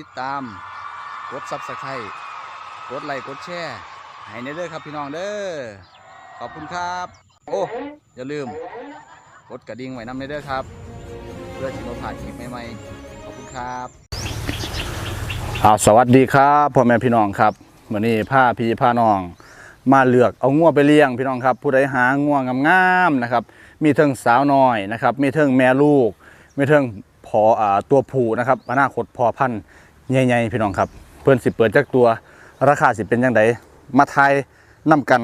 ติดตาม กดซับสไครต์กดไลค์กดแชร์ให้ในเด้อครับพี่น้องเด้อขอบคุณครับ โอ้อย่าลืม กดกระดิ่งไว้นำในเด้อครับ เพื่อที่เราผ่านคลิปใหม่ๆขอบคุณครับอาสวัสดีครับพ่อแม่พี่น้องครับวันนี้ผ้าพี่ผ้าน้อง มาเลือกเอางัวไปเลี้ยงพี่น้องครับ ผู้ใดหางัวงงามๆนะครับ มีเทิงสาวน้อยนะครับ มีเทิงแม่ลูก มีเทิงพออ่าตัวผู้นะครับอนาคตพอพันธุ์ ใหญ่ๆพี่น้องครับ เพื่อนสิเปิดจากตัว ราคาสิเป็นยังไงมาทายนํกัน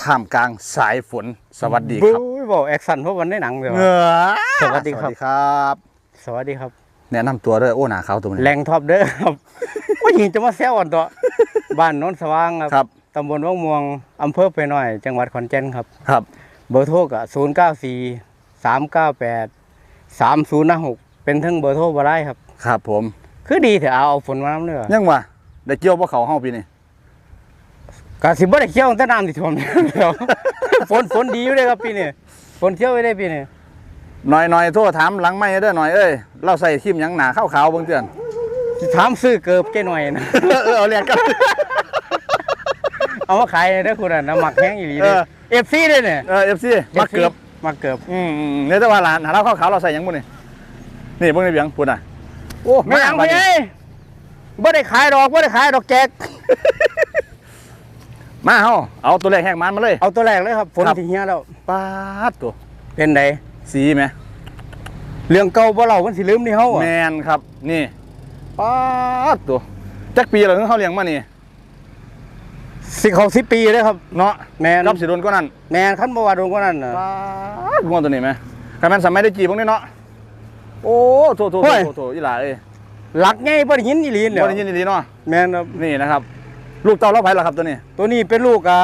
ท่ามกลางสายฝนสวัสดีครับบู๊บอกแอคชั่นเพราะวันได้หนังเลยเหวะงื่อสวัสดีครับสวัสดีครับ สวัสดีครับแนะนำตัวด้วยโอ้หนาขาวตัวนี้แรงท็อปเด้อครับว่าหญิงจะมาแซวอ่อนตัวบ้านโน้นสว่างคครัรับบตำบลว่างม่วงอำเภอไปหน่อย จังหวัดขอนแก่นครับครับ เบอร์โทรก็ศูนย์เก้าสี่สามเก้าแปดสามศูนย์หกเป็นทั้งเบอร์โทรบ่ได้ครับ ครับผม คือดีเถอะเอาเอาฝนมาน้ำเนื้อยังวะได้เกี่ยวบ่เขาเฮาปีนี้กาสิบ่ได้เที่ยวตั้งแต่น้ำที่ท่วมแล้วฝนฝนดีอยู่เลยครับปีนี้ฝนเที่ยวไว้ได้ปีนี้หน่อยหน่อยโทษถามหลังไม่เด้อหน่อยเอ้ยเราใส่ทีมหยังหนาขาวๆเบิ่งเตือนสิถามซื้อเกิบแกหน่อยนะเออเออเอาเรียนกัน เอามาขายเด้อคุณน่ะน้ำหมักแห้งอีหลีเด้เออเอฟซีด้วยเนี่ย เออ FC มาเกือบ มาเกือบ อืมอืมเนี่ยแต่ว่าหลานหาเราขาวๆเราใส่หยังบ่นี่นี่เบิ่งในเบียงพุ่นน่ะ โอ้ไม่ยังบัไม่ดนี้ไอ้บ่ได้ขายดอกบ่ได้ขายดอกแจก มาเฮาเอาตัวแรกแหกมันมาเลย เอาตัวแรกเลยครับ ฝนครับ ที่เฮียแล้วปาดตัว เป็นไดสีไหมเรื่องเก่าบ่เล่ามันสิลืมนี่เฮาแมอะนครับ นี่ปาดตัวจักปีแล้วถึงเฮาเลี้ยงมานี่สิเข้า10ปีเลยครับ เนาะแม่นกับสิโดนก็นั่นแม่นคันบ่ว่าโดนกว่านั้นน่ะปาดงวตัวนี้ไหมคันแม่นสมัยได้จีพวกนี้เนาะ โอ้โถโถโอ้โถยโถโถอีหล่าเอ้ยหลักใหญ่บ่ได้ยินอีหลีเนี่ยบ่ได้ยินดีๆเนาะแม่นครับนี่นะครับ ลูกเต้าเราไผล่ะครับตัวนี้ตัวนี้เป็นลูกอ่า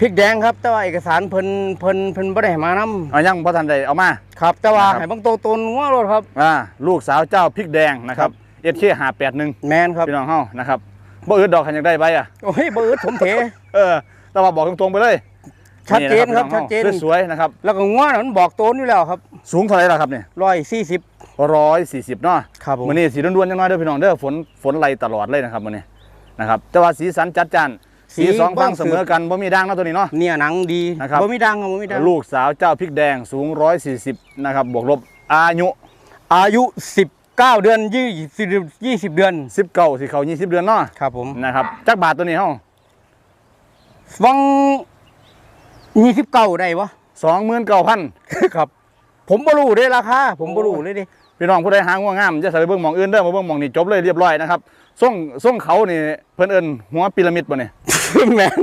พริกแดงครับ แต่ว่าเอกสารเพิ่นเพิ่นเพิ่นบ่ได้ให้มานํเอายังพ่ทันใดเอามา ครับ แต่ว่านะครับ ให้เบางตัวตนงัวรถครับ อ่าลูกสาวเจ้าพริกแดงนะครับเอชเคหาแปดหนึ่งแม่นครับพี่น้องเฮานะครับบ่อึดดอกคันอยากได้ใบอะโอ้ยบ่อึดผมเถ เออแต่ว่าบอกตรงๆไปเลย ชัดเจนครับพี่ชัดองเจนฮาสวยๆนะครับ แล้วก็งัวน่ะมันบอกโตนอยู่แล้วครับ สูงเท่าไหร่ล่ะครับเนี่ย140ร้อยสี่สิบเนาะครับผมมื้อนี้สีด้วนๆจังน้อยเด้อพี่น้องเด้อฝนฝนไหลตลอดเลยนะครับมื้อนี้นะครับแต่ว่าสีสันจัดจ้านสีสองฝั่งเสมอกันบ่มีด่างเนาะตัวนี้เนาะเนี่ยหนังดีนะครับบ่มีดังครับบ่มีดังลูกสาวเจ้าพริกแดงสูง140นะครับบวกลบอายุ อายุ19เดือน20 20เดือน19สิเขา20เดือนเนาะครับผมนะครับจักบาทตัวนี้เฮาวัง 29ได้วะ29,000ครับ ผมบ่รู้เด้ราคาผมบ่รู้เลยเดิพี่น้องผู้ใดหาง่วงงามจะใส่ไปเบิ่งหมองอื่นเด้อมาเบิ่งหมองนี่จบเลยเรียบร้อยนะครับส่งส่งเขานี่เพิ่นเอิ้นหัวพีระมิดบ่นี่แม่น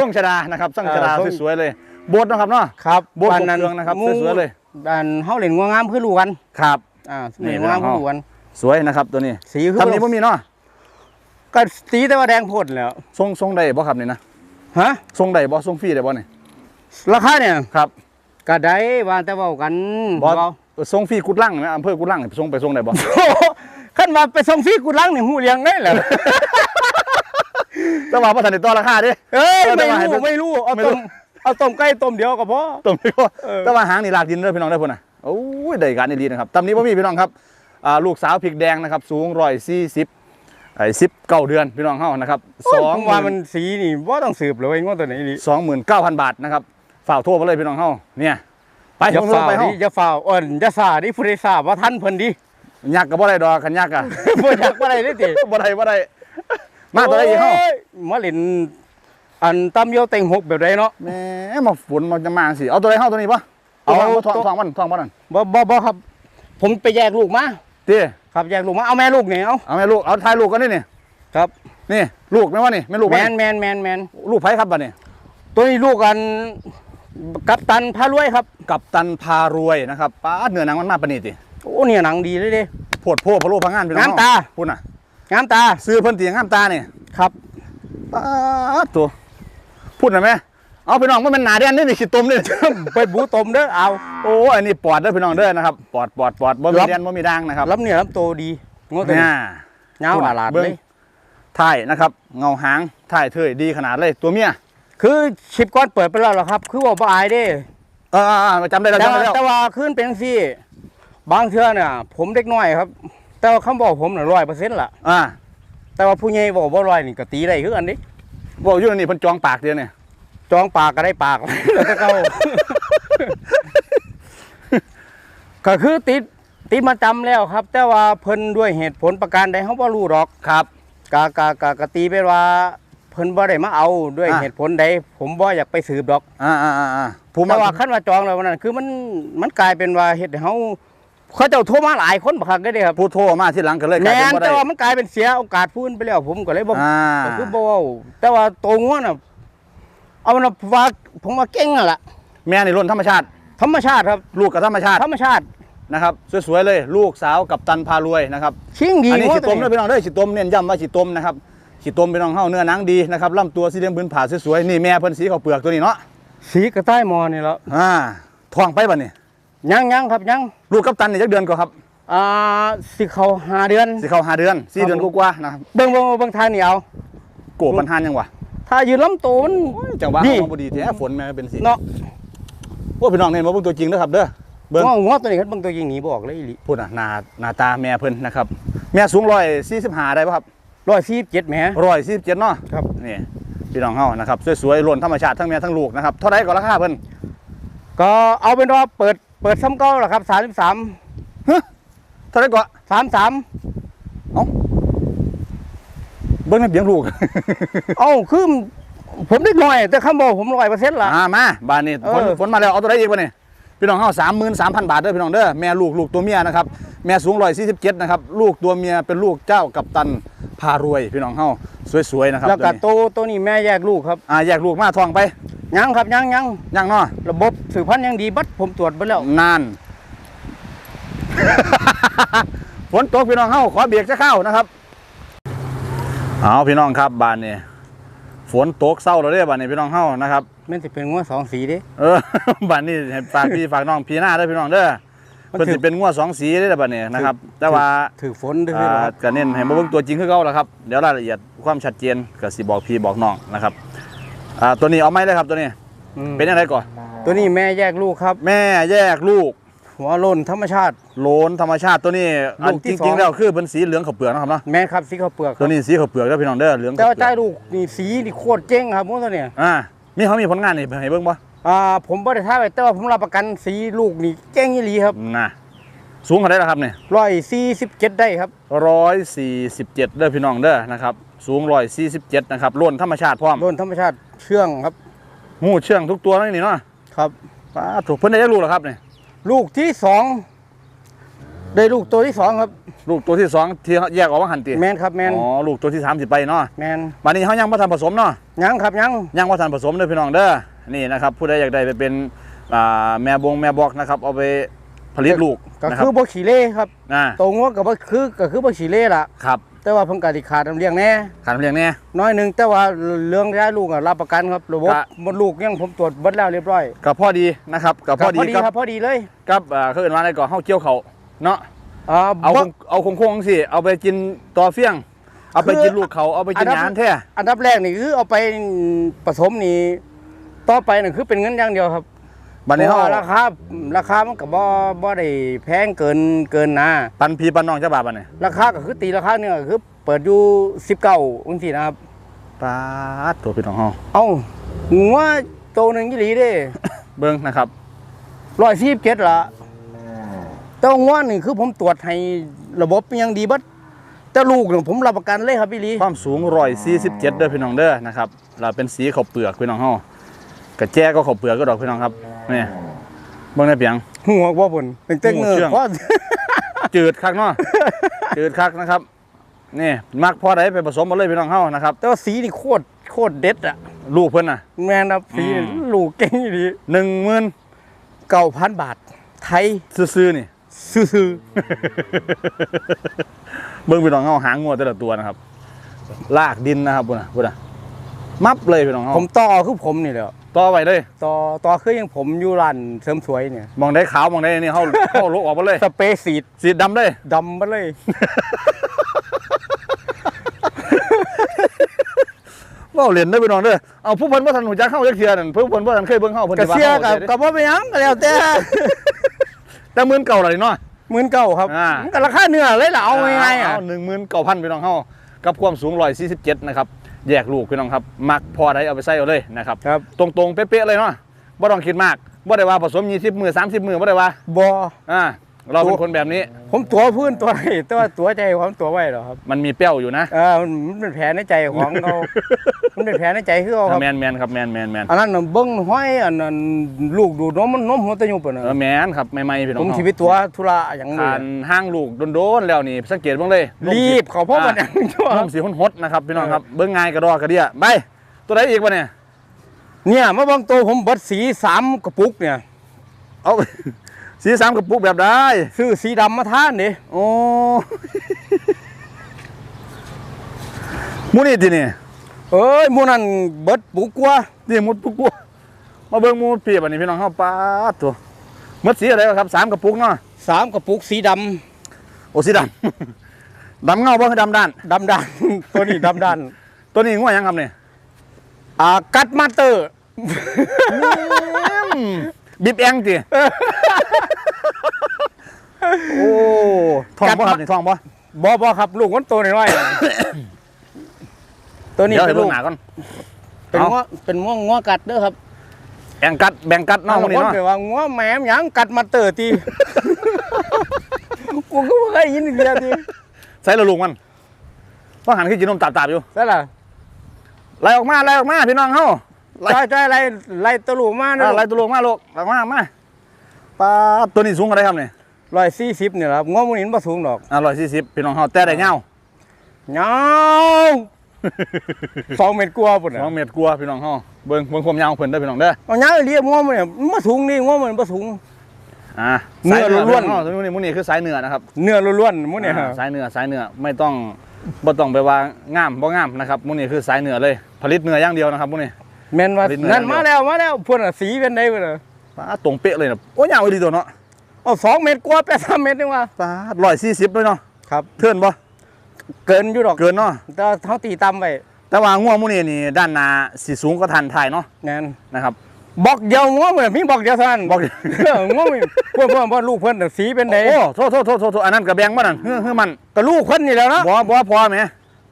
ส่งชดานะครับส่งชดาเออส่งสวยๆเลยโบสถ์เนาะครับเนาะครับโบสถ์ปกเครื่องนะครับสวยๆเลยบ้านเฮาเล่นงัวงามคือรู้กันครับอ่านี่เล่นงัวงามนะคือรู้กันสวยนะครับตัวนี้สีคือทำนี้บ่มีเนาะก็สีแต่ว่าแดงโพดแล้วส่งส่งได้บ่ครับนี่นะ ฮะส่งได้บ่ส่งฟรีได้บ่นี่ราคาเนี่ยครับก็ได้ว่าแต่เว้ากันบ่เว้าส่งฟรีกุดลังนะอำเภอกุดลังนี่ส่งไปส่งได้บ่โอ้โหคันว่าไปส่งฟรีกูล้างนี่หูเลี้ยงได้แหละแต่ว่าบ่ทันได้ต่อราคาเด้เอ้ยเออแต่ไม่ว่าให้รู้เป็นไม่รู้เอาไม่ต้รู้มเอาต้มไก่ต้มเดียวก็พอตรงนี้ก็เออแต่ว่าหางนี่ลากดินเด้อพี่น้องได้อพุ่นน่ะโอ้ยได้การดีๆนะครับตำนี้บ่มีพี่น้องครับอ่าลูกสาวพริกแดงนะครับ สูง140 ไอ้19เดือนพี่น้องเฮานะครับสสอองงว่ามันสีนี่ว่าต้องสืบเลยงวดตัวไหนดิ29,000บาทนะครับฝากโทรมาเลยพี่น้องเฮาเนี่ยไปอย่าผมลฝ่างไปเฮาดิอย่าฝ่าอ่อนอย่าสาดิผู้ใดทราบว่าท่านเพิ่นดิยักก็บ่ได้ดอกคันยักอะบ่อยากบ่ได้เด้ติบ่ได้บ่ได้มาตัวใดอีกเฮาโยมาเล่นอันตำเยียวเต็งหกแบบใดเนาะแหมมาฝนมันจะมาสิเอาตัวใดเฮาตัวนี้ปะเอาทองทองมันทองมันนั่นบ่บ่บ่ครับ ผมไปแยกลูกมาติ ครับแยกลูกมาเอาแม่ลูกนี่เอาเอาแม่ลูกเอาถ่ายลูกกันนี่นี่ครับนี่ลูกแม่ว่านี่แม่ลูกแมบ่นแมนแมนแมนลูกไผครับบัดนี้ตัวนี้ลูกกันกัปตันพารวยครับ กับตันพารวยนะครับป้าดเนื้อหนังมันมาปานนี้ติโอ้เนี่ยหนังดีเลยเด้โพดโพพะโลพะงานพี่น้องงามตาพูดน่ะงามตาซื้อเพิ่นตีงามตานี่ครับป้าดตัวพูดหน่อยไหม เอาพี่น้องมันเป็นหนาแดนนี่นี่ขี้ตุ่มนี่ ไปบูตมเด้อเอาโอ้อันนี้ปอดเด้อพี่น้องเด้อนะครับปอดปอดปอดบ่มีรับแดนบ่มีด่างนะครับรับเนี่ยรับโตดีงวตัวเนี่นี้ยเงาอาลาดเบิ่เลงยถ่ายนะครับ เงาหางถ่ายเทยดีขนาดเลยตัวเมียคือชิปก้อนเปิดไปแล้วเหรอครับ คือว่าบ่อายเด้เออๆๆจำได้แล้วแต่จำได้ว่าแล้วแต่ว่าขึ้นเป็นซี่ บางเทื่อเนี่ยผมเด็กน้อยครับ แต่แต่ว่าคำบอกผมน่ะร้อยเปอร์เซ็นต์ล่ะอ่าแต่ว่าผู้ใหญ่บอกบ่ร้อยนี่ก็ตีได้คือกันดิบอกอยู่นี่เพิ่นจองปากเดียวเนี่ย จองปากก็ได้ปากแล้วแต่เขาก็คือติดติดมาจำแล้วครับ แต่ว่าเพิ่นด้วยเหตุผลประการใดเฮาบ่รู้หรอกครับกะกะกะกะตีไปว่า เพิ่นบ่ได้มาเอาด้วยอะเหตุผลใดผมบ่อยากไปสืบดอกอ่าอ่าอ่าอ่าผู้แต่มาว่าคันว่าจองแล้ววันนั้นคือมันมันกลายเป็นว่าเฮ็ดให้เฮาเขาเจ้าโทรมาหลายคนบักคักได้เด้ครับผู้โทรมาที่หลังก็เลยกลายแม่เป็นนบ่ได้แต่ว่ามันกลายเป็นเสียโอกาสผู้อื่นไปแล้วผมก็เลยบ่อ่าก็คือบ่เว้าแต่ว่าตัวงัวน่ะ เอาน่ะว่าผมว่าเก่งอะล่ะแม่นี่ล้นธรรมชาติ ธรรมชาติครับ ลูกกับธรรมชาติธรรมชาตินะครับสวยๆเลยลูกสาวกับตันพารวยนะครับชิงดีอันนี้งัวฉีดต้มตัวด้วยพี่น้องเด้อฉีดต้มเน้นย้ำว่าฉีดต้มนะครับฉีดต้มพี่น้องเฮาเนื้อหนังดีนะครับลำตัวสีเหลืองพื้นผ่าสวยๆนี่แม่เพิ่นสีข้าวเปลือกตัวนี้เนาะสีกระต่ายหมอนี่แล้วอ่าท้องไปบัดนี้ยังยังครับยังลูกกับตันนี่จักเดือนก็ครับอ่าสิเขาหาเดือนสิเข้าห้าเดือนสี่เดือนกว่าๆนะครับเบิ่งเบิ่งเบิ่งทางนี่เอาโกบมันหานยังวะ ถ้ายืนลำตัวมัน จังหวะนี่เฮาบ่ดีแท้ฝนแม่เป็นสิเนาะโอ้พี่น้องเน้นว่าเบิ่งตัวจริงเด้อครับเด้อ เบิ่ง งองัวตัวนี้ครับเบิ่งตัวยิงหนีบออกเลยอีหลีพูดน่ะหน้าหน้าตาแม่เพิ่นนะครับ แม่สูง145ได้ป่ะครับร้อยสี่เจ็ดแหม147เนาะครับ นี่พี่น้องเฮานะครับสวยๆล้นธรรมชาติทั้งแม่ทั้งลูกนะครับเท่าใดก็ราคาเพิ่น ก็เอาเป็นว่าเปิดเปิดซ้ำเก้าแหละครับสามสิบสามเท่าใดก็สามสามเบิ่งในเบียงลูกเอ้าคือผมได้หน่อย แต่คำบอกผมร้อยเปอร์เซ็นต์ละอ่ามาบ้านนี้เออฝนฝนมาแล้วเอาตัวได้อีกป่ะนี่พี่น้องเฮาสามหมื่นสามพันบาทเด้อพี่น้องเด้อแม่ลูกลูกตัวเมียนะครับแม่สูงร้อยสี่สิบเจ็ดนะครับลูกตัวเมียเป็นลูกเจ้ากับตันพารวยพี่น้องเฮาสวยๆนะครับแล้วก็ตัวนี้ตัวตัวนี้แม่แยกลูกครับอ่าแยกลูกมาทองไปยังครับยังยังยังเนาะ ระบบสืบพันธุ์ยังดีบัดผมตรวจไปแล้ว นาน ฝนตกพี่น้องเฮาขอเบียกจะเข้านะครับ เอาพี่น้องครับบ้านนี้ฝนตกเศร้าแล้วเด้อบ้านนี้พี่น้องเฮานะครับแม่นสิเป็นงัวสองสีเด้เออบ้านนี้ให้ฝากพี่ฝากน้องพี่หน้าเด้อพี่น้องเด้อมันเพิ่นถืสิอเป็นงัวสองสีเด้อบัดนี้นะครับ แต่ว่าถือฝนด้วยอ่าครับก็เน้นให้มาเบิ่งตัวจริงคือเก่าแล้วครับ เดี๋ยวรายละเอียดความชัดเจนก็สิบอกพี่บอกน้องนะครับอ่าตัวนี้เอาไหมเลยครับตัวนี้อืมเป็นยังไงก่อน ตัวนี้แม่แยกลูกครับ แม่แยกลูก หัวโล้นธรรมชาติ โหลนธรรมชาติตัวนี้ลูอันกจที่สอริงงๆแล้วคือเป็นสีเหลืองขาวเปลือกนะครับเนาะแม่ครับสีข้าวเปลือกคตัรัวบนี้สีขาวเปลือกเด้อพี่น้องเด้อเหลืองแต่ขาวว่าเปลืใต้อกลูกนี่สีนี่โคตรเจ๋งครับพวกตัวเนี่ยอ่ามีเขามีผลงานนี่ให้เบิ่งบ่อ่าผมบ่ได้ท้ายไว้แต่ว่าผมรับประกันสีลูกนี่เจ๋งอีหลีครับน่ะสูงเท่าไดล่ะครับนี่ร้อยสี่สิบเจ็ดได้ครับ147เด้อพี่น้องเด้อนะครับสูง147นะครับโล้นธรรมชาติพร้อมโล้นธรรมชาติเชื่องครับหูเชื่องทุกตัวนั่นนี่เนาะครับป้าถูกเพิ่นได้ลูกแล้วครับนี่ลูกที่สอง ได้ลูกตัวที่สองครับ ลูกตัวที่สองที่แยกออกมาหันติแมนครับแมนอ๋อลูกตัวที่สามสิไปเนาะแมนวันนี้เขายังบ่ทันผสมเนาะยังครับยังยังบ่ทันผสมเด้อพี่น้องเด้อนี่นะครับผู้ใดอยากได้ไปเป็นอ่าแม่บงแม่บอกนะครับ เอาไปผลิตลูกก็นะคคืรัอบบ่ขี้เล่ครับอ่าตัวงัวก็บ่คือก็คือบ่ขี้เล่ล่ะครับแต่ว่าเพิ่นก็สิขาดน้ำเลี้ยงแน่ขันเลี้ยงแน่น้อยหนึงแต่ว่าเรื่องย้ายลูกอะรับประกันครับระบบครับมดลูกยังผมตรวจเบิดแล้วเรียบร้อยกับพ่อดีนะครับกับพ่อดีคกัรับบพอดีเลยกับอ่าเขาเอิ้นว่าอะไรก่อนเฮาเกี่ยวเขา เนาะอ่าเอาบ่เอาคงๆสิเอาไปกินต่อเฟี้ยง เอาไปคือกินลูกเขาเอาไปกินอันดับหยานแท้อันดับแรกนี่คือเอาไปผสมนี่ต่อไปนี่คือเป็นเงินอย่างเดียวครับบัดนี้เพเฮาราะว่าราคาราคามันก็บ่บ่ได้แพงเกินเกินนะปันพี่ปันน้องเจ้าบาทบัดนี้ราคาก็คือตีราคาเนี่ยก็คือเปิดอยู่19จังซี่นะครับ ปาดตัวพี่น้องเฮาเอ้างัวโตวหนึงยี่หลีเด้เบิ่งนะครับ 147ละ แต่ว่างัวนี่คือผมตรวจให้ระบบยังดีเบัดแต่ลูกนี่ผมรับประกันเลยครับพี่ลีความสูง147เด้อพี่น้องเด้อนะครับเราเป็นสีข้าวเปลือกพี่น้องเฮากระแจก็ข้าวเปลือกก็ดอกพี่น้องครับนี่เบิ่งได้เปียงหัวบ่พุ่นเป็นเต้งหัวเงือเชื่องเพราะจืดคักเนาะจืดคักนะครับนี่มักพอได้ไปผสมมาเลยพี่น้องเฮานะครับแต่ว่าสีนี่โคตรโคตรเด็ดอะลูกเพิ่นน่ะแม่นครับสีนี่อืมลูกเก่งดี10,000เก้าพันบาทไทยซื่อๆนี่ ซื้อเบิ่งพี่น้องเฮาหางงัวแต่ละตัวนะครับ ลากดินนะครับพุ่นน่ะพุ่นน่ะมับเลยพี่น้องเฮาๆผมต่อคือผมนี่แหละต่อไว้เลยต่อต่อคือยังผมอยู่ร้านเสริมสวยเนี่ยมองได้ขาวมองได้นี่เฮาเฮาลกออกมาเลยสเปรย์สีดสีดำเลยดำมาเลย เว้าเล่นเด้อพี่น้องเด้อเอาผู้เพิ่นบ่ทันหูจักเฮาจักเทื่อนั่นผู้เพิ่นบ่ทันเคยเบิ่งเฮาเพิ่นกระสิว่าเสียเฮากับเด้กับว่าไปหยังก็แล้วแต่ แต่หมื่นเก่าล่ะนี่เนาะ หมื่นเก้าครับอ่า มันก็ราคาเนื้อเลยล่ะเอาง่ายๆอะหนึ่งหมื่นเก้าพันพี่น้องเฮากับความสูงร้อยสี่สิบเจ็ดนะครับ แยกลูกพี่น้องครับ มักพอได้เอาไปใส่เอาเลยนะครับ ครับตรงๆ เป๊ะๆเลยเนาะบ่ต้องคิดมากบ่ได้ว่าผสมยี่สิบมือสามสิบมือบ่ได้ว่าบออ่า เราเป็นคนแบบนี้ ผมตัวพื้นตัวไหนแต่ว่าตัวใจของตัวไว้หรอครับมันมีเปรี้ยวอยู่นะเออมันมันเป็นแผลในใจของเขามันเป็นแผลในใจคือเขาครับแมนแมนครับแมนแมนแมนอันนั้นน่ะเบิ้งห้อยอันนั้นลูกดูดนมมันนมหัวตะยุบปะนะเออแมนครับไม่ไม่พี่น้ผองมเฮาชีวิตตัวธุระอย่างนี้ผ่านห้างลูกโดนๆแล้วนี่สังเกตเบ้างเลยรีบเขาเพราะมันอย่างนี้ชั่วนุ่มสีหดๆนะครับพี่น้องครับเบิ้งง่ายกระดอกกระเดียไปตัวไหนอีกวะเนี่ยเนี่ยมาเบางตัวผมเบิดสีสามกระปุกเนี่ยเอา สีสามกระปุกแบบได้ซื้อสีดำมาทานดิโอ้มูนี่ทีนี่เอ้ยหมูนั่นเบิดปุกกว่านี่มุดปุกปัวมาเบิ้งมูปีบันนี้พี่น้องเข้าป้าดตัวมัดสีอะไรวะครับสามกระปุกเนาะสามกระปุกสีดโอ้สีดำดำเงาบ่คือดำด้านำดำดันตัวนี้ดำดันตัวนี้ง่วยังครับเนี่ยอ่ากัดมาสเตอร์อืม บิบแองจีโอ้ทองบ่ครับนี่ทองบ่บอบอครับ ลูกมันโตน้อยๆตัวนี้เดี๋ยวเป็ให้นเบิ่ลูงกหน้าก่อน เป็นเอา ง้อเป็นง้อง้อกัดเด้อครับแองกัดแบ่งกัดเนาะบามูงนี่คนเนาะไปว่าง้อแหมมหยังกัดมาสเตอร์ตีกูก็ไม่เคยยินอีกเดียวทีใส่ละลุงมันว่าหันขึ้นกินนมตาบๆอยู่ ใช่ล่ะ ไล่ออกมาไล่ออกมาพี่น้องเฮา ไล่ใช่ใช่ไรไรตะลุมาอ่าไล่ตัวลงมาลูกไล่มามาปลาตัวนี้สูงอะไรครับเนี่ยร้อยสี่สิบเนี่ยครับง้อมันนี่บ่สูงดอกอ่าร้อยสี่สิบพี่น้องเฮาแต่ได้เงาเงาสองเมตรกว่าปุ่นสน่ะองเมตรกว่าพี่น้องเฮาเบิ่งเบิ่งความยาวของเพิ่นเด้อพี่น้องเด้อเอาเงาเรียบง้อมันเนี่ยมันบ่สูงนี่ง้อมันบ่สูงอ่าเนื้อล้วนๆๆตัวนี้มูนี่คือสายเนื้อนะครับ เนื้อล้วนๆมันเนี่ยอ่าสายเนื้อสายเนื้อไม่ต้องบ่ต้องไปว่างามบ่งามนะครับมูนี่คือสายเนื้อเลย ผลิตเนื้ออย่างเดียวนะครับมูนี่ แม่นว่าลิ้นเนื้อนั่นมาแล้วมาแล้วพุ่นน่ะสีเป็นไดพุ่นน่ะปลาตรงเป๊ะเลยนะโอ้ยาวอีหลีตัวเนาะเอาสองเมตรกว่าแปดสามเมตรนี่ว่าปลาร้อยสี่สิบเลยเนาะครับเทื่อนบ่เกินอยู่ดอกเกินเนาะแต่เขาตีต่ำไปแต่ว่าง่วงมูนี่นี่ด้านหน้าสีสูงก็ทันถ่ายเนาะแน่นนะครับบอกเดียวง้อมันมีบอกเดียวเท่านั้นบอกเออง้อมันเพื่อนเพื่อนเพื่อนลูกเพื่อนน่ะสีเป็นไดโอ้โทษโทษโทษโทษโทษอันนั้นกระแบงบ่นั่นเฮ้อเฮ้อมันก็ลูกเพื่อนนี่แหล้วเนาะบ่บ่พอแหม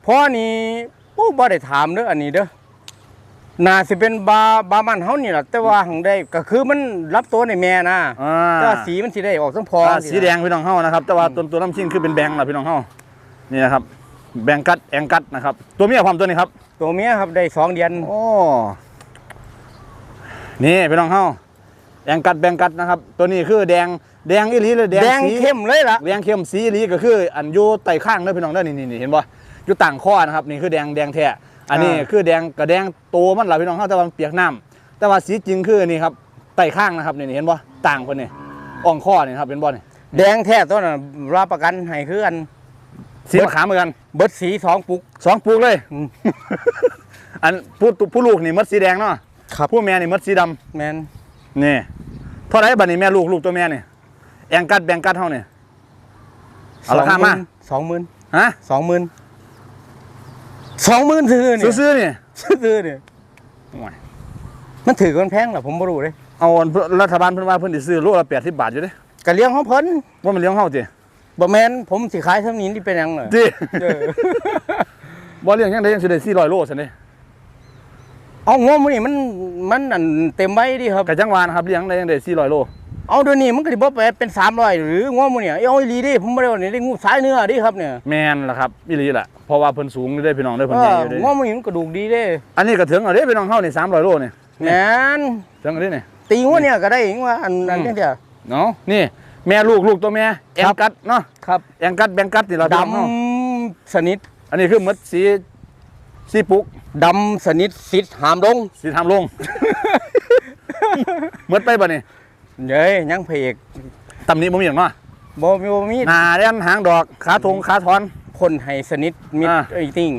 พ่อนี่โอ้บ่ได้ถามเด้ออันนี้เด้อ น่าสิเป็นบาบามันเฮานี่ล่ะแต่ว่าหังได้ก็คือมันรับตัวในแม่นะอ่าแต่ว่าสีมันสิได้ออกทั้งพออ่าสีแดงพี่น้องเฮานะครับ แต่ว่าตัวตัวน้ำชิ้นคือเป็นแบงค์ล่ะพี่น้องเฮานี่นะครับ แบงกัดแองกัดนะครับ ตัวเมียความตัวนี้ครับ ตัวเมียครับได้สองเดือนโอ้นี่พี่น้องเฮาแองกัดแบงกัดนะครับ ตัวนี้คือแดงแดงอีหลีเลยแดงแดงสีเข้มเลยล่ะแดงเข้มสีอีหลีก็คือ อันอยู่ไต่ข้างเด้อพี่น้องเด้อนี่นี่นี่เห็นบ่อยู่ต่างข้อนะครับนี่คือแดงแดงแท้ อันนี้คือแดงกระแดงโตมันล่ะพี่น้องเฮาแต่ว่ามันเปียกน้ำแต่ว่าสีจริงคือนี่ครับไต่ข้างนะครับนี่นี่เห็นบ่ต่างคนนี่อ่องข้อนี่ครับเห็นบ่นี่แดงแท้ตัวนั้นรับประกันให้คืออันสีมะขามเหมือนกันเบิดสีสองปุกสองปลูกเลยอืมอันผู้ผู้ลูกนี่มดสีแดงเนาะครับผู้แม่นี่มดสีดำแมนนี่เท่าไหรบัดนี้แม่ลูกลูกตัวแม่นี่แองกัดแบงกัดเท่านี่เอาราคามาสองหมื่นฮะสองหมื่น สองหมื่นซื้อเนี่ยซื้อๆนี่ซื้อเนี่ยโอ้ยมันถือกันแพงเหรอผมไม่รู้เลยเอาอันเพิ่นรัฐบาลเพิ่นว่าเพิ่นสิซื้อโลละ80บาทอยู่เด้กะเลี้ยงของเพิ่นว่ามันเลี้ยงเฮาติบ่แมนผมสิขายเท่านี้นี่เป็นหยังเหรอติเออบ่เลี้ยงยังได้ยังสิได้400โลซั่นเด้เอางวมันนี่มันมันอันเต็มใบดิครับกะจังหวานะครับเลี้ยงได้ยังได้400โล เอาเดี๋ยวนี้มันก็สิบ่ไปเป็น300หรืองวมันเนี่ยเอาอีหลีดิผมบ่ได้ว่านี่ได้งูสายเนื้อดิครับเนี่ยแม่นล่ะครับอีหลีล่ะเพราะว่าเพิ่นสูงอยู่เด้พี่น้องเด้อเอเพิ่นใหญ่ออยู่เด้งวมันนี่มันกระดูกดีเด้อันนี้ก็ถึงเอาเด้พี่น้องเฮานี่300โลนี่แม่นถึงเอาเด้นี่ ตีงวเนี่ยก็ได้อีกว่าอันอันอืมนี้เดียวเนาะนี่ แม่ลูกลูกตัวแม่แองกัดเนาะครับแองกัดแบงกัดนี่เราดพี่น้องเฮาำสนิทอันนี้คือมดสีสีปุกดำสนิทสิทธิ์หามลงสีทำลงมดไปบ่นี่ เย้ยยังเพกตำนี้บ่มีหยังเนาะบ่มีบ่มีหน้าแดนหางดอกขาทงขาทอน คนให้สนิทมิตรอ่า ไอ้ติ่ง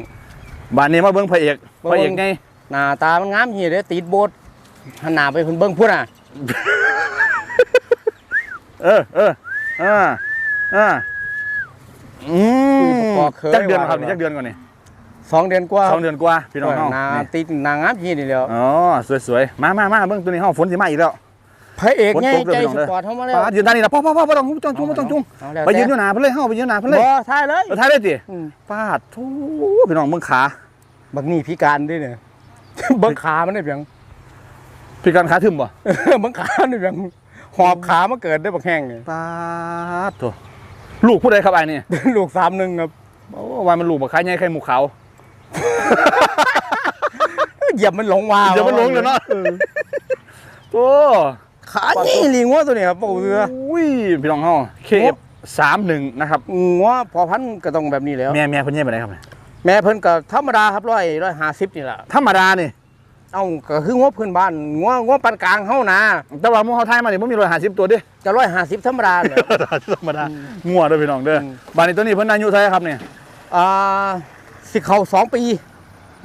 บ้านนี้มาเบิ่งพระเอกมาพระเบิ่เองกไงหน้าตามันงามเฮียเด้อติดโบสถ์หันหน้าไปเพิ่นเบิ่งพุ่นน่ะเออเออเออเอออืมจักเดือนครับนี่จักเดือนก่อนนี่สองเดือนกว่าสองเดือนกว่าพี่น้องเฮาหน้านี่ติดหน้างามเฮียนี่แหล้ว อ๋อสวยๆมามามาเบิ่งตัวนี้เฮาฝนสิมาอีกแล้ว พระเอกไงฝนตกเด้อใจพี่น้องสเด้อปอร์ตเข้ามาแล้วป้าดยืนด้านนี้ละพ่อพ่อพ่อบ่ต้องจ้องจุงบ่ต้องจุงเอาแล้วไปยืนอยู่หน้าเพิ่นเลยเฮาไปยืนหน้าเพิ่นเลยบ่ท้ายเลยเอาท้ายเลยติอืมป้าดทูพี่น้องเบิ่งขาบักนี่พิการด้วยเนี่ยเบิ่งขามันได้เพียงพี่การขาทึมบ่เบิ่งขาได้เพียงหอบขามาเกิดได้บักแห้งเนี่ยป้าดโถลูกผู้ใดครับไอ้นี่ลูกสามหนึ่งครับโอ้ว่ามันลูกบ่คล้ายใหญ่ไข่หมูขาวเหยียบมันหลงวาเหยียบมันหลงเลยเนาะออโอ้ ขานี่ลิงวัวตัวนี้ครับปู่เสืออุ้ยพี่น้องเฮา KF 31นะครับงัวพอพันธุ์ก็ต้องแบบนี้แล้ว แม่แม่เพิ่นใหญ่ปานใดครับแม่เพิ่นก็ธรรมดาครับร้อยร้อยห้าสิบนี่แหละธรรมดานี่เอ้าก็คืองัวพื้นบ้านงัวงัวปานกลางเฮานะแต่ว่าหมู่เฮาไทยมานี่บ่มี150ตัวเด้จะร้อยห้าสิบธรรมดาเลยธรรมดางัวเด้อพี่น้องเด้ออืมบ้านนี้ตัวนี้เพิ่นอายุเท่าไหร่ครับเนี่ยอ่าสิเข้าสองปี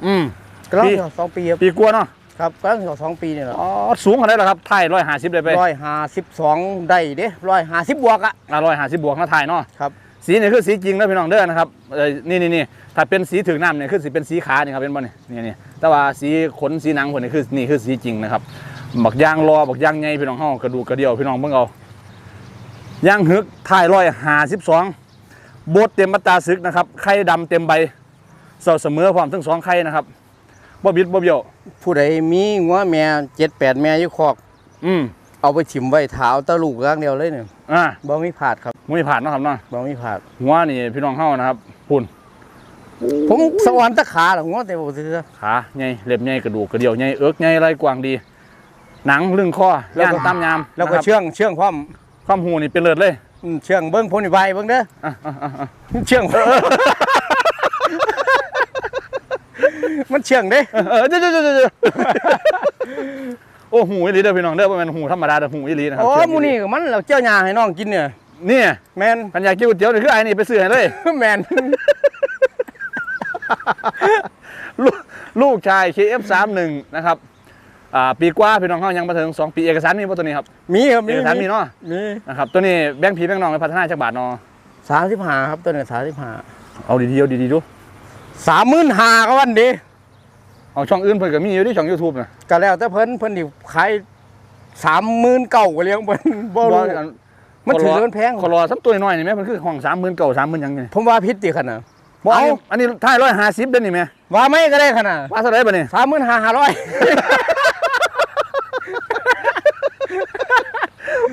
อืมกำลังปีเข้าสองปีครับปีกว่าเนาะ ครับกำลังเข้าสองปีนี่แหละอ๋อสูงเท่าไหร่ล่ะครับไทย150ได้ไปร้อยห้าสิบสองได้เด้ร้อยห้าสิบบวกอะอะ150บวกเนาะไทยเนาะครับสีนี่คือสีจริงนะพี่น้องเด้อนะครับเอ่อนี่นี่นี่ถ้าเป็นสีถึงน้ำเนี่ยคือสีเป็นสีขานี่ครับเป็นบ่นี่นี่นี่แต่ว่าสีขนสีหนังคนนี่คือนี่คือสีจริงนะครับบักยางรอบักยางใหญ่พี่น้องเฮากระดูกกระเดี่ยวพี่น้องเบิ่งเอายางหึกท้ายร้อยห้าสิบสองโบดเต็มมัตราซึกนะครับไข่ดำเต็มใบเสาเสมอพร้อมทั้งสองไข่นะครับ บ่บิดบ่เบี้ยว ผู้ใดมีงัวแม่เจ็ดแปดแม่อยู่คอก อืมเอาไปถิ่มไว้เท้าตะลูกอย่างเดียวเลยเนี่ยอ่าบ่มีผาดครับไม่ผ่านเนาะครับเนาะบ่มีผาด หัวนี่พี่น้องเฮานะครับปุ่นผมสวรรค์ตะขาหรองัวแต่บ่ซื้อขาใหญ่เล็บใหญ่กระดูกกระเดี่ยวใหญ่เอิกใหญ่ไรกว้างดี หนังลึงคอย่างตามยามแล้วก็นะครับเชื่องเชื่องพร้อมความหูนี่เป็นเลิศเลยอืมเชื่องเบิ้งพ้นใบเบิ้งเด้ออะอะอะอะเชื่อง มันเชื่องเด้เออเดี๋ยวเดี๋ยวเดี๋ยวเดี๋ยวโอ้หูอีหลีเด้อพี่น้องเด้อบ่แม่นหูธรรมดาเด้อหูอีหลีนะครับโอ้เชื่งหมูนี่ก็มันเราเจ้าหญ้าให้น้องกินเนี่ยเนี่ยแมนคันอยากกินก๋วยเตี๋ยวนี่คือไอ้นี่ไปซื้อให้เลย แมนลูกลูกชาย KF31 นะครับอ่าปีกว่าพี่น้องเฮายังบ่ถึงสองปีเอกสารมีบ่ตัวนี้ครับมีครับเอกสารมีเนาะมีนะครับตัวนี้แบ่งพี่แบ่งน้องไปพัฒนาจักบาทเนาะสามสิบห้าครับตัวนี้สามสิบห้าเอาดีๆเอาดีๆดูสามหมื่นห้าก็วันดี เอาช่องอื่นเพิ่นก็มีอยู่ที่ช่อง YouTube น่ะก็แล้วแต่เพิ่นเพิ่นดิขายสามหมื่นเก่าก็เลี้ยงเพิ่นบ่รู้อัมันถือขรมันแพงขอรอซ้ำตัวน้อยนี่แม่มันคือห้อง30,000เก่า30,000ยังไงผมว่าพิษติขนาดบ่อันนี้เอาอันนี้ท้าย150เด้อนี่แม่ว่าไม่ก็ได้ขนาดว่าเท่าไหร่บัดนี้สามหมื่นห้าห้าร้อย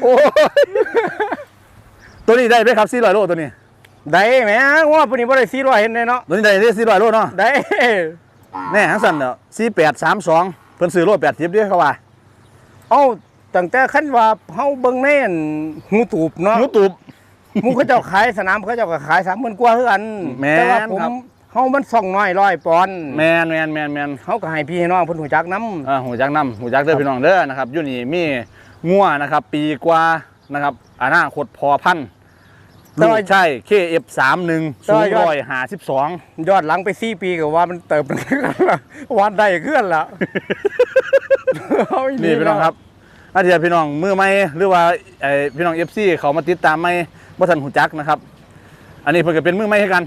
โอ้ยตัวนี้ได้ไหมครับ400โลตัวนี้ ได้แหมว่าปุ่นนี้บ่ได้สี่ร้อยเห็นได้เนาะตัวนี้ได้ได้400โลเนาะได้ แน่หังสั่นเนาะ4832เพิ่นซื้อโล80เด้อเขาว่าเอ้าตั้งแต่คันว่าเฮาเบิ่งในอั่นหูตูบเนาะหนูตูบ หมูเขาเจ้าขายสนามเขาเจ้าก็ขาย30,000กว่าคือกันแม่นแต่ว่าผมครับ เฮามันส่องน้อยร้อยปอนด์แมนแมนแมนแมนเฮาก็ให้พี่ให้น้องเพิ่นฮู้จักนํอ่าหูจักน้ำหูจักเด้อพี่น้องเด้อนะครับอยู่นี่มีงัวนะครับ ปีกว่านะครับอนาคตพอพันธุ์ ลูกใช่ KF31 สูงร้อยห้าสิบสองยอดหลังไป4ปีก็ว่ามันเติบวันได้ขึ้นละเอาอีหลีนี่พี่น้องครับอาเทียพี่น้องมือไม่หรือว่าไอพี่น้อง FC เขามาติดตามไม่บ่ทันหูจักนะครับ อันนี้เพิ่นก็เป็นมือไม่ให้กัน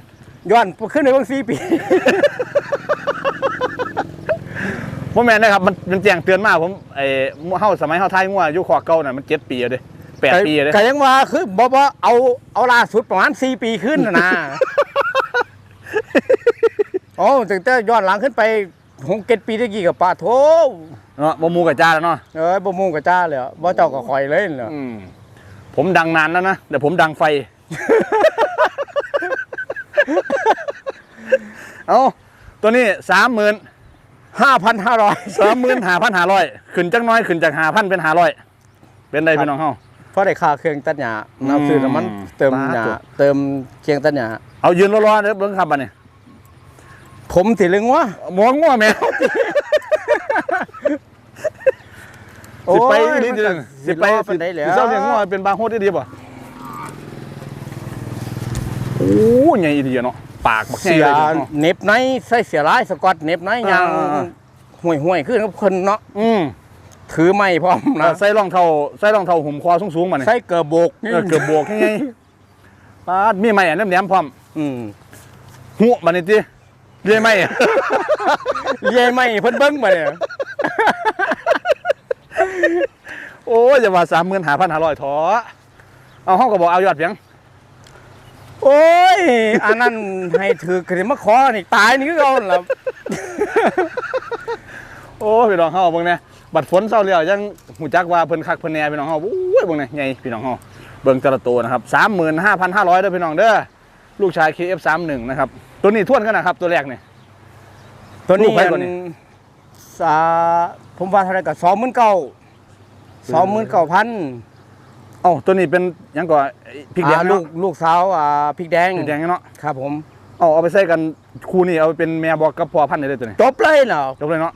ย้อนขึ้นในเบิ่ง4ปีบ่แม่นนะครับมันมันแจ้งเตือนมาผมไอ้เฮาสมัยเฮาทายงัวอยู่ขอเก่าน่ะมันเจ็ดปีแล้วเด้ แปดปีแล้วเด้ก็ยังว่าคือบ่บ่เอาเอาล่าสุดประมาณ4ปีขึ้นน่ะนะโอ้ตั้งแต่ย้อนหลังขึ้นไปหกเจ็ดปีตะกี้กับป้าโถเนาะบ่หมูกับจ้าแล้วเนาะเอ้ยบ่มุ่งกับจ้าเลยบ่เจ้าก็คอยเลยเนาะอืมผมดังนานแล้วนะแต่ผมดังไฟ เอาตัวนี้สามหมื่นห้าพันห้าร้อยสามหมื่นห้าพันห้าร้อยขึ้นจักหน้อยขึ้นจากห้าพันเป็นห้าร้อยเป็นได้พี่น้องเฮา เพราะได้ค่าเครื่องตัดหญ้าอืมน้ำซื้อน้ำมันเติมหญ้าบาทจุเติมเคียงตัดหญ้าเอายืนรอๆเด้อเบิ่งครับบัดนี้ผมสิลึงวะหมวงงัวแม่สิไปโอ้ยดีมันดีก็สิไปรอปานใดแล้วสิเจ้าเลี้ยงงัวเป็นบางโฮดดีๆป่ะโอ้ใหญ่ดีอะเนาะปากบักใหญ่เสียเลยเนาะเหน็บในใส่เสียร้ายสกอตเหน็บในยางอ่าห่วยๆขึ้นกับคนเนาะอืม ถือไม้พร้อมนะใส่รองเท้าใส่รองเท้าหุ่มคอสูงๆมาเนี่ยใส่เกระโบกนี่เออเกือบโบกยังไงปาดมีไม้อันแหลมๆพร้อมอืมหัวบัดนี้ติเรียไม้เย้ไม้เพิ่นเบิ่งมาเนี่ยโโอ้ยอย่าว่าสามหมื่นหาพันหาร้อยถอเอาห้องก็บอกเอายอดเพียงโอ้ยอันนั้นให้ถือคดีมาขอนี่ตายนี่ก็เอาล่ะโอ้ยพี่น้องเฮาเบิ่งเนี่ย บัดฝนเศร้าแล้วยังหูจักว่าเพิ่นคักเพิ่นแหน่พี่น้องเฮาโอ้ยเบิ่งเนี่ยใหญ่พี่น้องเฮาเบิ่งแต่ละตัวนะครับ35,500เด้อพี่น้องเด้อลูกชาย KF31 นะครับตัวนี้ทวนกันนะครับตัวแรกนี่ ตัวนี้ลูกไผ่ตัวนี้ สาผมว่าเท่าไหรกับสองหมื่นเก้าสองหมื่นเก้าพันเอ้าตัวนี้เป็นหยังก่อนพริกแดงลูเนาะกลูกสาวอ่าพริกแดงพริกแดงเนาะครับผม เอาเอาไปใส่กันคู่นี่เอาไปเป็นแม่บอกกับพ่อพันธุ์ได้เลยตัวนี้จบเลยเนาะจบเลยเนาะ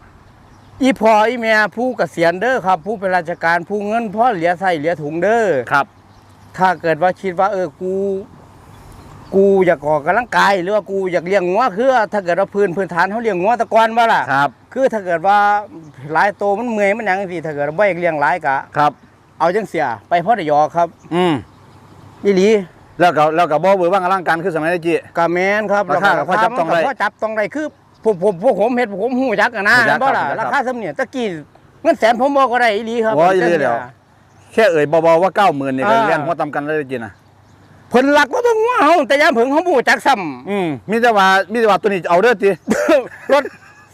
อีพออีเมียผู้เกษียณเด้อครับ ผู้เป็นราชการผู้เงินพ่อเหลียใส่เหลียถุงเด้อครับ ถ้าเกิดว่าคิดว่า เออกู กูอยากออกกำลังกายหรือว่ากูอยากเลี้ยงงัวคือ ถ้าเกิดว่าพื้นพื้นฐานเขาเลี้ยงงัวแตะกอนว่าล่ะครับ คือถ้าเกิดว่าหลายโตวมันเมื่อยมันหยังสิถ้าเกิดว่าบ่อยากเลี้ยงหลายกะครับ เอาจังเสียไปพ่อได้ยอครับ อืมอีหลีแล้วก็แล้วก็บ่เบื่อบ้างอลังการคือสมัยตะกี้กะแมนครับราคากับพ่อจับต้องได้พ่อจับต้องได้คือ ผมผมพวกผมเห็ดผมหูจักกันนะหูจักบ่ล่ะครับราคาสำเนียงตะกี้เงินแสนผมบอกก็ได้อีหลีครับ โอ้ยอีหลีเดี๋ยวแค่เอ่ยเบาๆว่า90,000นี่ก็อ่า เลี้ยงหัวตำกันเลยตะกี้นะเพิ่นรักว่าเบิ่งว่าเฮาแต่ยามเพิ่งเฮาบ่จักซ้ำ อืมมีแต่ว่ามีแต่ว่าตัวนี้เอาเด้อติรถ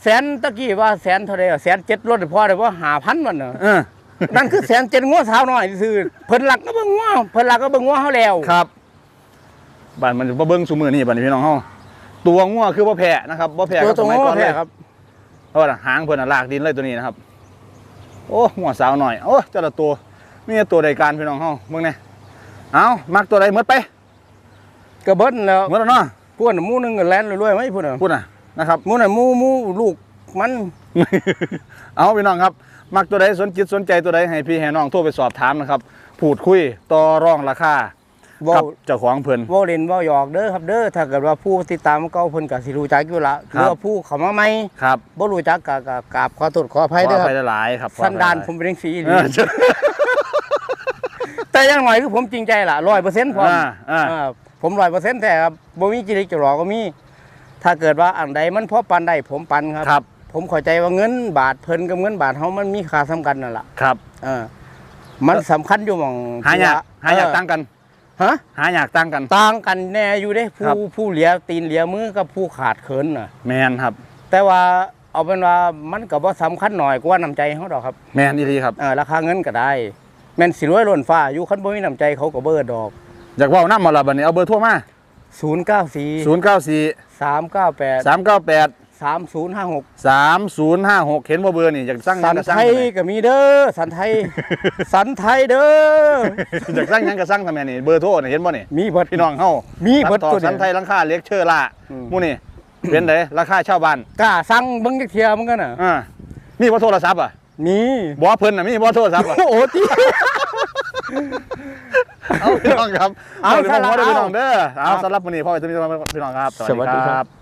แสนตะกี้ว่าแสนเท่าใดอะแสนเจ็ดรถพอได้ว่าหาพันมันน่ะเออนั่นคือแสนเจ็ดงัวสาวน้อยซื่อเพิ่นรักก็เบิ่งว่าเพิ่นรักก็เบิ่งว่าเฮาแล้วครับบ้านมันบ่เบิ่งซุมื้อนี้บัดนี้พี่น้องเฮา ตัวงัวคือบ่แพ้นะครับบ่แพ้ตัวกับตรสงมัยงัก่วอนเลแท้ยครับเพราะว่าหางเพิ่นน่ะลากดินเลยตัวนี้นะครับ โอ้หัวสาวหน่อยโอ้แต่ละตัวมีแต่ตัวใดการพี่น้องเฮาเบิ่งแหน่เอามักตัวใดหมดไปก็เบิ้ลแล้วหมดแล้วเนาะพวกน่ะหมู่หนึงก็แล่นรวยๆไหมพุ่นน่ะพูดน่ะนะครับหมู่น่ะหมู่หมู่ลูกมัน เอาพี่น้องครับ มักตัวใดสนจิตสนใจตัวใดให้พี่ให้น้องโทรไปสอบถามนะครับ พูดคุยต่อรองราคาเว้ากับเจ้าของเพิ่นเว้าเล่นเว้าหยอกเด้อครับเด้อถ้าเกิดว่าผู้ติดตามเก่าเพิ่นก็สิรู้จักอยู่ละหครับรือว่าผู้เข้ามาใหม่ครับบ่รู้จักก็ก็กราบขอโทษขออขภัยอเด้ออคภัรับยหลายๆครับขออภัสัยนดานหลยผมเป็นจังซี่เออแต่อยังหน่อยคือผมจริงใจล่ะ100%พร้อมอ่าอ่า อ่าผม100%แต่ครับบ่มีจิริกจิหลอกก็มี ถ้าเกิดว่าอันใดมันพอปันได้ผมปันครับ ครับผมเข้าใจว่าเงินบาทเพิ่นกับเงินบาทเฮามันมีค่าสำคัญนั่นล่ะครับ เออมันสำคัญอยู่หม่องหายากที่ว่หายากเออ ตั้งกัน ฮะหายากตั้งกัน ต่างกันแน่อยู่เด้ครับผู้ผู้เหลียตีนเหลียมือกับผู้ขาดเขินน่ะ แมนครับ แต่ว่าเอาเป็นว่ามันก็บ่สำคัญหน่อยกว่าน้ำใจเฮาดอกครับแมนดีครับ เออราคาเงินก็ได้ แม่นสิรวยล้นฟ้าอยู่คันบ่มีน้ำใจเขาก็เบิดดอก อยากเว่าน้ำมาละบัดนี้เอาเบอร์โทรมา094 094 398 398 3056 3056เห็นบ่เบอร์นี่อยากสั่งหสัยังนก็สั่งไทยก็มีเด้อสันไทย สันไทยเด้ออยากสั่งหยังก็สั่งทำไมนี่เบอร์โทรนี่เห็นบ่นี่มีเบิด พี่น้องเฮามีมีเบิดต่อตัวสัเนี่นยไทยหลังคาเล็กเชอร์ล่าอืม หมู่นี่เป็นไดราคาชาวบ้านกล้าสั่งเบิ่งจักเที่ยมันก็น่ะอ่ามีบ่โทรศัพท์อะมีบ่เพิ่นน่ะมีบ่โทรศัพท์อะ โอ้โหติเอาพี่น้องครับเอาเดี๋ยวผมขอสำหรับได้พี่น้องเด้อเอาครับสำหรับวันนี้พ่อจะมีพี่น้องครับ สวัสดีครับ